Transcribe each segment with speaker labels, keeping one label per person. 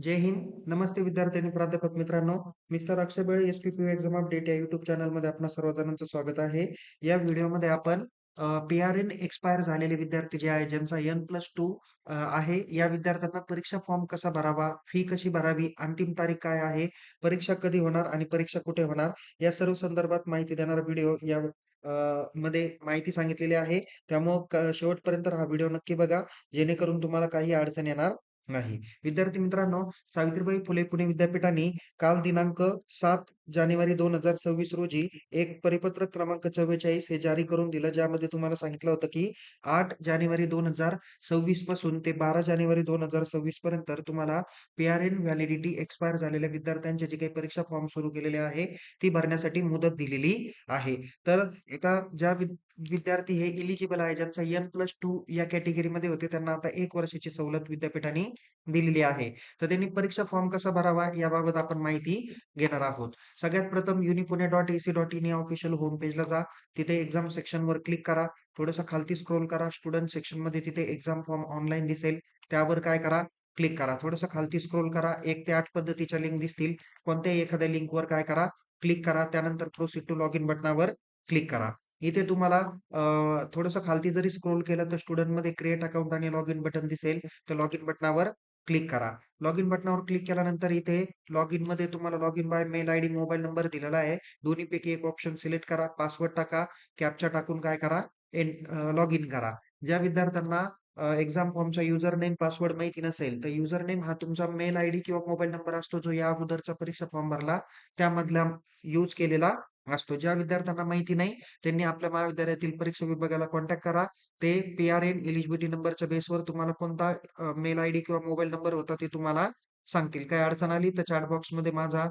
Speaker 1: जय हिंद. नमस्ते विद्यार्थी आणि प्राध्यापक मित्रांनो. Mister Akshay Bale S P P exam update या युट्यूब चॅनलमध्ये आपणा सर्वजणांचं स्वागत आहे. या व्हिडिओमध्ये आपण पी-आर-एन एक्सपायर झालेले विद्यार्थी जे आहे ज्यांचा एन प्लस टू आहे या विद्यार्थ्यांना परीक्षा फॉर्म कसा भरावा, फी कशी भरावी, अंतिम तारीख काय आहे, परीक्षा कधी होणार आणि परीक्षा कुठे होणार या सर्व संदर्भात माहिती देणारा व्हिडिओ या मध्ये माहिती सांगितलेली आहे. त्यामुळं शेवटपर्यंत हा व्हिडिओ नक्की बघा, जेणेकरून तुम्हाला काही अडचण येणार नाही. विद्यार्थी मित्रांनो, सावित्रीबाई फुले पुणे विद्यापीठाने काल दिनांक सात जानेवारी 2026 रोजी एक परिपत्रक क्रमांक 44 हे जारी करून दिलं. ज्यामध्ये तुम्हाला सांगितलं होतं, की आठ जानेवारी 2026 पासून ते 12 जानेवारी 2026 पर्यंत तुम्हाला पी-आर-एन व्हॅलिडिटी एक्सपायर झालेल्या विद्यार्थ्यांचे जे काही परीक्षा फॉर्म सुरू केलेले आहे, ती भरण्यासाठी मुदत दिलेली आहे. तर आता ज्या विद्यार्थी हे इलिजिबल आहे, ज्यांचा एन प्लस टू या कॅटेगरीमध्ये होते, त्यांना आता एक वर्षाची सवलत विद्यापीठाने दिलेली आहे. तर त्यांनी परीक्षा फॉर्म कसा भरावा याबाबत आपण माहिती घेणार आहोत. सगळ्यात प्रथम युनिकोने डॉट एसी डॉट या ऑफिशियल होम पेजला जा. तिथे एक्झाम सेक्शनवर क्लिक करा. थोडंसं खालती स्क्रोल करा. स्टुडंट सेक्शनमध्ये तिथे एक्झाम फॉर्म ऑनलाईन दिसेल. त्यावर काय करा, क्लिक करा. थोडंसं खालती स्क्रोल करा. एक ते आठ पद्धतीच्या लिंक दिसतील. कोणत्याही एखाद्या लिंकवर काय करा, क्लिक करा. त्यानंतर प्रोसीड टू लॉग इन बटनावर क्लिक करा. इथे तुम्हाला थोडंसं खालती जरी स्क्रोल केलं तर स्टुडंटमध्ये क्रिएट अकाउंट आणि लॉग इन बटन दिसेल. तर लॉग इन बटनावर क्लिक करा. लॉग इन बटनावर क्लिक केल्यानंतर इथे लॉग इनमध्ये तुम्हाला log in by mail ID, mobile number दिलेला आहे. दोन्हीपैकी एक ऑप्शन सिलेक्ट करा. पासवर्ड टाका. कॅप्चा टाकून काय करा, लॉग इन करा. ज्या विद्यार्थ्यांना एक्झाम फॉर्मचा युजर नेम, पासवर्ड माहिती नसेल, तर युजर नेम हा तुमचा मेल आयडी किंवा मोबाईल नंबर असतो, जो या अगोदरचा परीक्षा फॉर्म भरला त्यामधला यूज केलेला असतो. ज्या विद्यार्थ्यांना माहिती नाही, त्यांनी आपल्या महाविद्यालयातील परीक्षा विभागाला कॉन्टॅक्ट करा. ते पी-आर-एन एलिजिबिलिटी नंबरच्या बेसवर तुम्हाला कोणता मेल आयडी किंवा मोबाईल नंबर होता ते तुम्हाला सांगतील. काही अडचण आली तर चॅट बॉक्समध्ये माझा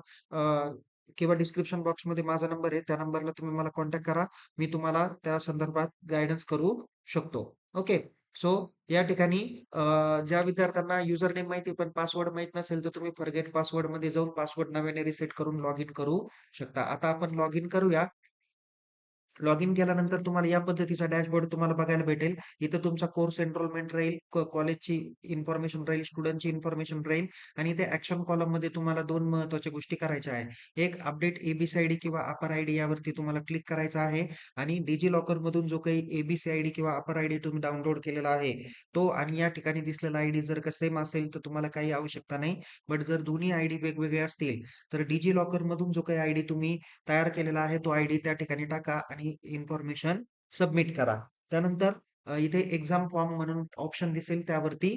Speaker 1: किंवा डिस्क्रिप्शन बॉक्समध्ये माझा नंबर आहे. त्या नंबरला तुम्ही मला कॉन्टॅक्ट करा. मी तुम्हाला त्या संदर्भात गायडन्स करू शकतो. ओके. सो या ठिकाणी ज्या विद्यार्थ्यांना युजर नेम माहिती पण पासवर्ड माहीत नसेल, तर तुम्ही फॉरगेट पासवर्डमध्ये जाऊन पासवर्ड नव्याने रिसेट करून लॉग इन करू शकता. आता आपण लॉग इन करूया. लॉग इन केल्यानंतर तुम्हाला या पद्धतीचा डॅशबोर्ड तुम्हाला बघायला भेटेल. इथं तुमचा कोर्स एनरोलमेंट राहील, कॉलेजची इन्फॉर्मेशन राहील, स्टुडंटची इन्फॉर्मेशन राहील आणि इथे कॉलममध्ये तुम्हाला दोन महत्त्वाच्या गोष्टी करायच्या आहे एक अपडेट एबीसीआयडी आयडी किंवा अपर आयडी यावरती तुम्हाला क्लिक करायचा आहे आणि डिजिलॉकरमधून जो काही एबीसीआयडी किंवा अपर आयडी तुम्ही डाउनलोड केलेला आहे, तो आणि या ठिकाणी दिसलेला आयडी जर का सेम असेल, तर तुम्हाला काही आवश्यकता नाही. बट जर दोन्ही आयडी वेगवेगळे असतील, तर डिजिलॉकरमधून जो काही आयडी तुम्ही तयार केलेला आहे, तो आयडी त्या ठिकाणी टाका आणि इन्फॉर्मेशन सबमिट करा. त्यानंतर इथे एक्झाम फॉर्म म्हणून ऑप्शन दिसेल त्यावरती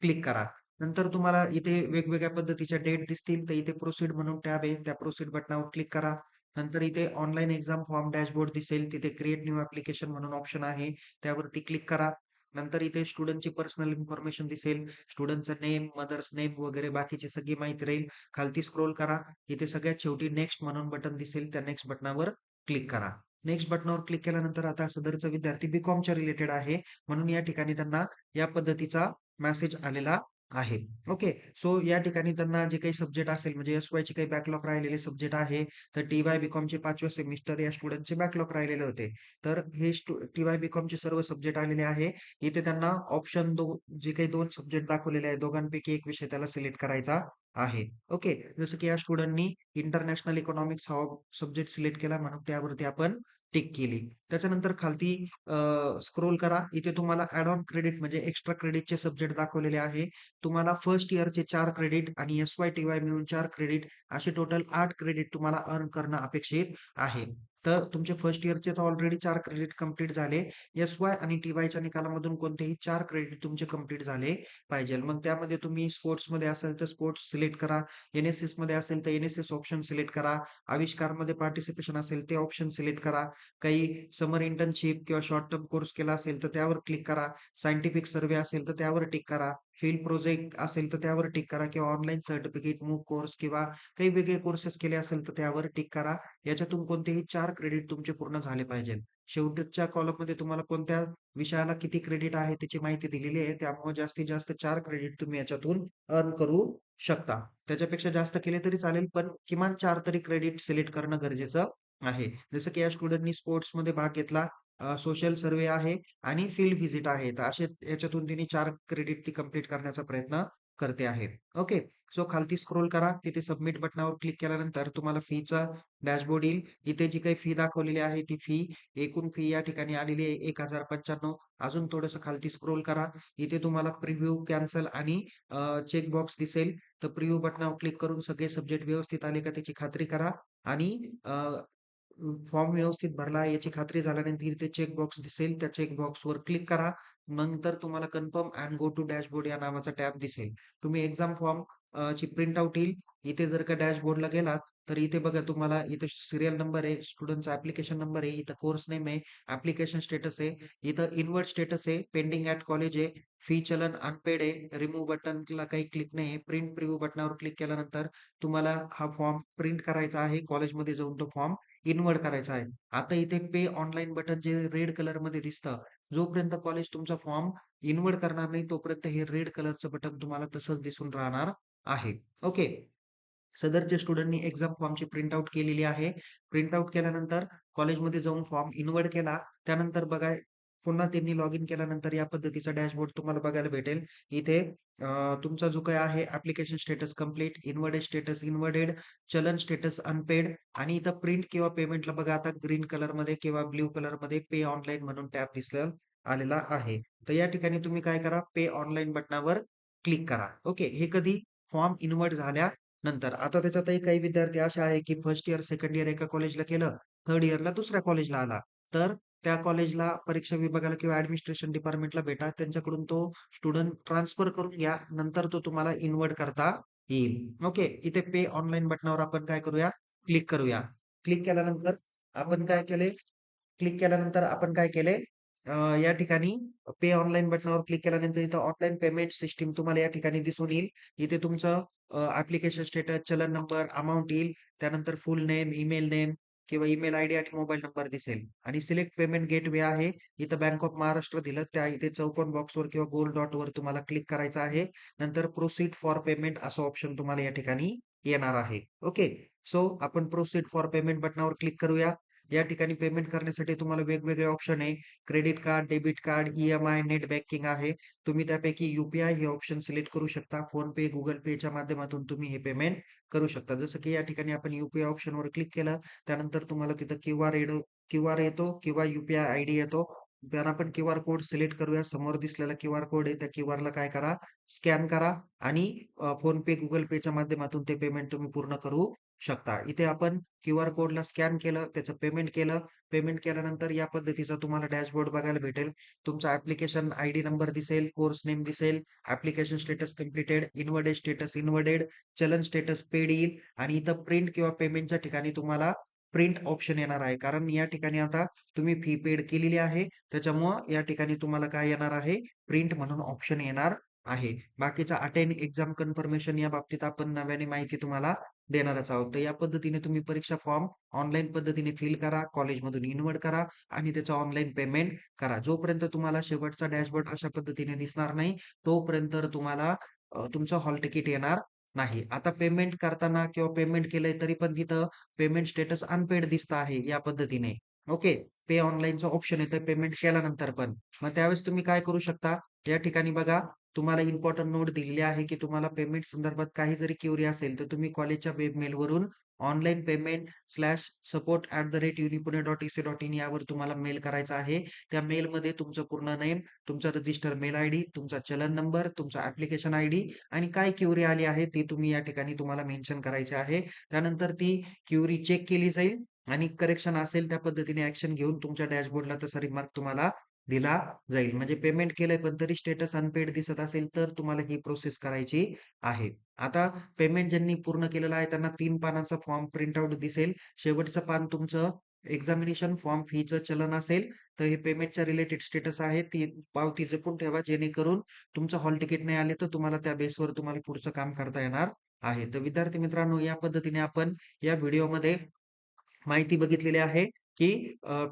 Speaker 1: क्लिक करा. नंतर तुम्हाला इथे वेगवेगळ्या पद्धतीच्या डेट दिसतील, तर इथे प्रोसीड म्हणून टॅब आहे. त्या प्रोसीड बटनावर क्लिक करा. नंतर इथे ऑनलाईन एक्झाम फॉर्म डॅशबोर्ड दिसेल. तिथे क्रिएट न्यू ऍप्लिकेशन म्हणून ऑप्शन आहे. त्यावरती क्लिक करा. नंतर इथे स्टुडंटची पर्सनल इन्फॉर्मेशन दिसेल. स्टुडंटचं नेम, मदर्स नेम वगैरे बाकीची सगळी माहिती राहील. खालती स्क्रोल करा. इथे सगळ्यात शेवटी नेक्स्ट म्हणून बटन दिसेल. त्या नेक्स्ट बटनावर क्लिक करा. नेक्स्ट बटनावर क्लिक केल्यानंतर आता सदरचा विद्यार्थी बीकॉमच्या रिलेटेड आहे. म्हणून या ठिकाणी त्यांना या पद्धतीचा मेसेज आलेला आहे. ओके. सो या ठिकाणी त्यांना जे काही सब्जेक्ट असेल म्हणजे एस-वायचे काही बॅकलॉग राहिलेले सब्जेक्ट आहे. तर टी-वाय बी-कॉमचे 5व्या सेमिस्टर या स्टुडंटचे बॅकलॉग राहिलेले होते. तर हे स्टु टी-वाय बी-कॉमचे सर्व सब्जेक्ट आलेले आहे. इथे त्यांना ऑप्शन दो जे काही दोन सब्जेक्ट दाखवलेले आहेत, दोघांपैकी एक विषय त्याला सिलेक्ट करायचा आहे. ओके. जसं की या स्टुडंटनी इंटरनॅशनल इकॉनॉमिक्स हा सब्जेक्ट सिलेक्ट केला म्हणून त्यावरती आपण टिक केली. त्याच्यानंतर खालती अ, करा. इथे तुम्हाला ॲड ऑन क्रेडिट म्हणजे एक्स्ट्रा क्रेडिटचे सब्जेक्ट दाखवलेले आहे. तुम्हाला फर्स्ट इयरचे 4 क्रेडिट आणि एस-वाय, टी-वाय मिळून 4 क्रेडिट असे टोटल 8 क्रेडिट तुम्हाला अर्न करणं अपेक्षित आहे. तर तुमचे फर्स्ट इयरचे तर ऑलरेडी चार क्रेडिट कंप्लीट झाले. एस-वाय आणि टी-वायच्या निकालामधून कोणतेही चार क्रेडिट तुमचे कंप्लीट झाले पाहिजेल. मग त्यामध्ये तुम्ही स्पोर्ट्समध्ये असेल तर स्पोर्ट्स सिलेक्ट करा. एनएससी मध्ये असेल तर एनएसएस ऑप्शन सिलेक्ट करा. आविष्कारमध्ये पार्टिसिपेशन असेल ते ऑप्शन सिलेक्ट करा. काही समर इंटर्नशिप किंवा शॉर्ट टर्म कोर्स केला असेल तर त्यावर क्लिक करा. सायंटिफिक सर्व्हे असेल तर त्यावर टिक करा. फील्ड प्रोजेक्ट असेल तर त्यावर टिक करा किंवा ऑनलाईन सर्टिफिकेट, मूक कोर्स किंवा काही वेगळे कोर्सेस केले असेल तर त्यावर टिक करा. याच्यातून कोणतेही चार क्रेडिट तुमचे पूर्ण झाले पाहिजेत शेवटच्या कॉलममध्ये तुम्हाला कोणत्या विषयाला किती क्रेडिट आहे त्याची माहिती दिलेली आहे. त्यामुळे जास्तीत जास्त चार क्रेडिट तुम्ही याच्यातून अर्न करू शकता. त्याच्यापेक्षा जास्त केले तरी चालेल, पण किमान चार तरी क्रेडिट सिलेक्ट करणं गरजेचं आहे. जसं की या स्टुडंटनी स्पोर्ट्समध्ये भाग घेतला. सोशल सर्वे आहे आणि फील्ड व्हिजिट आहे. तर असे याच्यातून तिने चार क्रेडिट ती कंप्लीट करण्याचा प्रयत्न करते आहे. ओके. सो खालती स्क्रोल करा. तिथे सबमिट बटनावर क्लिक केल्यानंतर तुम्हाला फीचा डॅशबोर्ड येईल. इथे जी काही फी दाखवलेली आहे ती फी एकूण फी या ठिकाणी आलेली आहे 1095. अजून थोडंसं खालती स्क्रोल करा. इथे तुम्हाला प्रिव्ह्यू, कॅन्सल आणि चेक बॉक्स दिसेल. तर प्रिव्ह्यू बटनावर क्लिक करून सगळे सब्जेक्ट व्यवस्थित आले का त्याची खात्री करा आणि फॉर्म व्यवस्थित भरला याची खात्री झाल्यानंतर इथे चेक बॉक्स दिसेल. त्या चेक बॉक्सवर क्लिक करा. नंतर तुम्हाला confirm and go to dashboard या नावाचा टॅब दिसेल. तुम्ही एक्झाम फॉर्म ची प्रिंट आउट येईल. इथे जर का डॅशबोर्डला गेलात, तर इथे बघा तुम्हाला इथे सिरियल नंबर आहे, स्टुडंटचा ऍप्लिकेशन नंबर आहे, इथं कोर्स नेम आहे, ऍप्लिकेशन स्टेटस आहे, इथं इनवर्ड स्टेटस आहे, पेंडिंग ऍट कॉलेज आहे, फी चलन अनपेड आहे, रिमूव्ह बटनला काही क्लिक नाही आहे. प्रिंट प्रिव्ह्यू बटनावर क्लिक केल्यानंतर तुम्हाला हा फॉर्म प्रिंट करायचा आहे. कॉलेजमध्ये जाऊन तो फॉर्म इनवर्ड करायचा आहे. आता इथे पे ऑनलाईन बटन जे रेड कलरमध्ये दिसतं, जोपर्यंत कॉलेज तुमचा फॉर्म इनवर्ड करणार नाही, तोपर्यंत हे रेड कलरचं बटन तुम्हाला तसंच दिसून राहणार आहे. ओके. सदरच्या स्टुडंटनी एक्झाम फॉर्मची प्रिंट आउट केलेली आहे. प्रिंट आउट केल्यानंतर कॉलेजमध्ये जाऊन फॉर्म इनवर्ड केला. त्यानंतर बघा पुन्हा त्यांनी लॉग इन केल्यानंतर या पद्धतीचा डॅशबोर्ड तुम्हाला बघायला भेटेल. इथे तुमचा जो काही आहे application status complete inverted status inverted, challan status unpaid आणि इथं प्रिंट किंवा पेमेंटला बघा आता ग्रीन कलरमध्ये किंवा ब्ल्यू कलरमध्ये पे ऑनलाईन म्हणून टॅप दिसलं आलेला आहे. तर या ठिकाणी तुम्ही काय करा, पे ऑनलाईन बटनावर क्लिक करा. ओके. हे कधी फॉर्म इन्व्हर्ट झाल्यानंतर. आता त्याच्यातही काही विद्यार्थी असे आहे, की फर्स्ट इयर, सेकंड इयर एका कॉलेजला केलं, थर्ड इयरला दुसऱ्या कॉलेजला आला. तर त्या कॉलेजला परीक्षा विभागाला किंवा ऍडमिनिस्ट्रेशन डिपार्टमेंटला भेटा. त्यांच्याकडून तो स्टुडंट ट्रान्सफर करून घ्या. नंतर तो तुम्हाला इन्व्हर्ट करता येईल. ओके. इथे पे ऑनलाईन बटनावर आपण काय करूया, क्लिक करूया. क्लिक केल्यानंतर आपण काय केले, क्लिक केल्यानंतर आपण काय केले, या ठिकाणी पे ऑनलाईन बटनावर क्लिक केल्यानंतर इथं ऑनलाईन पेमेंट सिस्टम तुम्हाला या ठिकाणी दिसून येईल. इथे तुमचं ऍप्लिकेशन स्टेटस, चलन नंबर, अमाऊंट येईल. त्यानंतर फुल नेम, ईमेल नेम किंवा ईमेल आयडी आणि मोबाईल नंबर दिसेल आणि सिलेक्ट पेमेंट गेटवे आहे. इथं बँक ऑफ महाराष्ट्र दिलं. त्या इथे चौकोन बॉक्सवर किंवा गोल डॉटवर तुम्हाला क्लिक करायचं आहे. नंतर प्रोसीड फॉर पेमेंट असं ऑप्शन तुम्हाला या ठिकाणी येणार आहे. ओके. सो आपण प्रोसीड फॉर पेमेंट बटनावर क्लिक करूया. या ठिकाणी पेमेंट करण्यासाठी तुम्हाला वेगवेगळे ऑप्शन आहे. Credit card, debit card, EMI net banking आहे. तुम्ही त्यापैकी युपीआय हे ऑप्शन सिलेक्ट करू शकता. फोन पे गुगल पेच्या माध्यमातून तुम्ही हे पेमेंट करू शकता. जसं की या ठिकाणी आपण युपीआय ऑप्शनवर क्लिक केलं, त्यानंतर तुम्हाला तिथं क्यूआर येतो क्यूआर येतो किंवा युपीआय आयडी येतो. तर आपण क्यूआर कोड सिलेक्ट करूया. समोर दिसलेला क्यूआर कोड आहे, त्या क्यूआरला काय करा, स्कॅन करा आणि फोन पे गुगल पेच्या माध्यमातून ते पेमेंट तुम्ही पूर्ण करू शकता. इथे आपण क्यूआर कोडला स्कॅन केलं, त्याचं पेमेंट केलं. पेमेंट केल्यानंतर या पद्धतीचा तुम्हाला डॅशबोर्ड बघायला भेटेल. तुमचा आय आयडी नंबर दिसेल, कोर्स नेम दिसेल, application status completed inwarded status inwarded चलन स्टेटस पेड येईल आणि इथं प्रिंट किंवा पेमेंटच्या ठिकाणी तुम्हाला प्रिंट ऑप्शन येणार आहे. कारण या ठिकाणी आता तुम्ही फी पेड केलेली आहे. त्याच्यामुळं या ठिकाणी तुम्हाला काय येणार आहे, प्रिंट म्हणून ऑप्शन येणार आहे. बाकीचा अटेंड एक्झाम कन्फर्मेशन या बाबतीत आपण नव्याने माहिती तुम्हाला देणारच आहोत. तर या पद्धतीने तुम्ही परीक्षा फॉर्म ऑनलाईन पद्धतीने फिल करा, कॉलेजमधून इन्व्हर्ट करा आणि त्याचं ऑनलाईन पेमेंट करा. जोपर्यंत तुम्हाला शेवटचा डॅशबोर्ड अशा पद्धतीने दिसणार नाही, तोपर्यंत तुम्हाला तुमचं हॉल तिकीट येणार नाही. आता पेमेंट करताना किंवा पेमेंट केलंय तरी पण तिथं पेमेंट स्टेटस अनपेड दिसत आहे या पद्धतीने. ओके. पे ऑनलाईनचं ऑप्शन येतं पेमेंट केल्यानंतर पण. मग त्यावेळेस तुम्ही काय करू शकता, या ठिकाणी बघा तुम्हाला इम्पोर्टंट नोट दिलेली आहे, की तुम्हाला पेमेंट संदर्भात काही जरी क्वेरी असेल, तर तुम्ही कॉलेजच्या web मेलवरून online payment slash support at the rate unipune dot ac dot in यावर तुम्हाला मेल करायचा आहे. त्या मेलमध्ये तुमचं पूर्ण नेम, तुमचा रजिस्टर मेल आयडी, तुमचा चलन नंबर, तुमचा ॲप्लिकेशन आयडी आणि काय क्युरी आली आहे ते तुम्ही या ठिकाणी तुम्हाला मेन्शन करायचे आहे. त्यानंतर ती क्युरी चेक केली जाईल आणि करेक्शन असेल त्या पद्धतीने ऍक्शन घेऊन तुमच्या डॅशबोर्डला तसा रिमार्क तुम्हाला दिला जाईल. म्हणजे पेमेंट केलंय पण तरी स्टेटस अनपेड दिसत असेल, तर तुम्हाला ही प्रोसेस करायची आहे. आता पेमेंट ज्यांनी पूर्ण केलेलं आहे त्यांना तीन पानांचा फॉर्म प्रिंट आउट दिसेल. शेवटचं पान तुमचं एक्झामिनेशन फॉर्म फीचं चलन असेल, तर हे पेमेंटच्या रिलेटेड स्टेटस आहे. ती पावती जपून ठेवा जेणेकरून तुमचं हॉल तिकीट नाही आले, तर तुम्हाला त्या बेसवर तुम्हाला पुढचं काम करता येणार आहे. तर विद्यार्थी मित्रांनो, या पद्धतीने आपण या व्हिडिओमध्ये माहिती बघितलेली आहे, की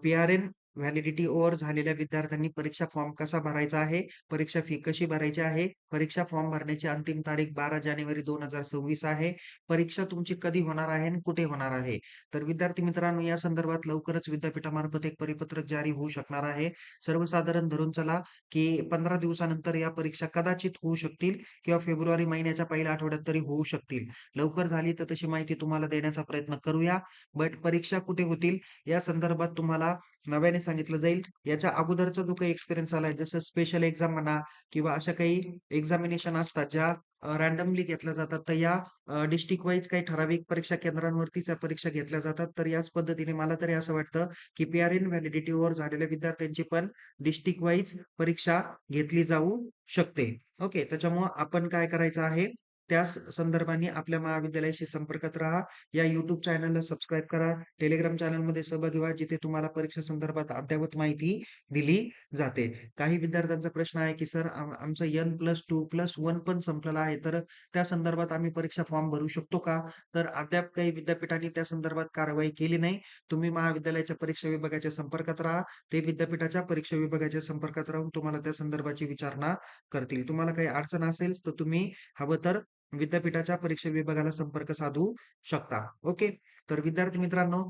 Speaker 1: पी-आर-एन व्हॅलिडिटी ओव्हर झालेल्या विद्यार्थ्यांनी परीक्षा फॉर्म कसा भरायचा आहे, परीक्षा फी कशी भरायची आहे, परीक्षा फॉर्म भरण्याची अंतिम तारीख 12 जानेवारी 2026 आहे. परीक्षा तुमची कधी होणार आहे आणि कुठे होणार आहे. तर विद्यार्थी मित्रांनो या संदर्भात लवकरच विद्यापीठामार्फत एक परिपत्रक जारी होऊ शकणार आहे. सर्वसाधारण धरून चला, की 15 दिवसानंतर या परीक्षा कदाचित होऊ शकतील किंवा फेब्रुवारी महिन्याच्या पहिल्या आठवड्यात तरी होऊ शकतील. लवकर झाली तर तशी माहिती तुम्हाला देण्याचा प्रयत्न करूया. बट परीक्षा कुठे होतील या संदर्भात तुम्हाला नव्याने सांगितलं जाईल. याच्या अगोदरचा जो काही एक्सपिरियन्स आलाय जसं स्पेशल एक्झाम म्हणा किंवा अशा काही एक्झामिनेशन असतात ज्या रॅन्डमली घेतल्या जातात. तर या डिस्ट्रिक्ट वाईज काही ठराविक परीक्षा केंद्रांवरतीच या परीक्षा घेतल्या जातात. तर याच पद्धतीने मला तरी असं वाटतं, की पी-आर-इन व्हॅलिडिटीवर झालेल्या विद्यार्थ्यांची पण डिस्ट्रिक्ट वाईज परीक्षा घेतली जाऊ शकते. ओके. त्याच्यामुळे आपण काय करायचं आहे, त्याच संदर्भाने आपल्या महाविद्यालयाशी संपर्कात राहा. या युट्यूब चॅनलला सबस्क्राईब करा. टेलिग्राम चॅनलमध्ये सहभागी व्हा, जिथे तुम्हाला परीक्षा संदर्भात अद्ययावत माहिती दिली जाते. काही विद्यार्थ्यांचा प्रश्न आहे, की सर आमचा N plus two plus one पण संपलेला आहे. तर त्या संदर्भात आम्ही परीक्षा फॉर्म भरू शकतो का? तर अद्याप काही विद्यापीठांनी त्या संदर्भात कारवाई केली नाही. तुम्ही महाविद्यालयाच्या परीक्षा विभागाच्या संपर्कात राहा. ते विद्यापीठाच्या परीक्षा विभागाच्या संपर्कात राहून तुम्हाला त्या संदर्भाची विचारणा करतील. तुम्हाला काही अडचण असेल तर तुम्ही हवं तर विद्यापीठाच्या परीक्षा विभागाला संपर्क साधू शकता. ओके. तर विद्यार्थी मित्रांनो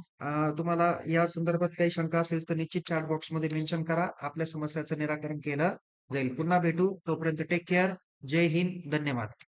Speaker 1: तुम्हाला या संदर्भात काही शंका असेल तर निश्चित चॅट बॉक्समध्ये मेन्शन करा. आपल्या समस्याचं निराकरण केलं जाईल. पुन्हा भेटू. तोपर्यंत टेक केअर. जय हिंद. धन्यवाद.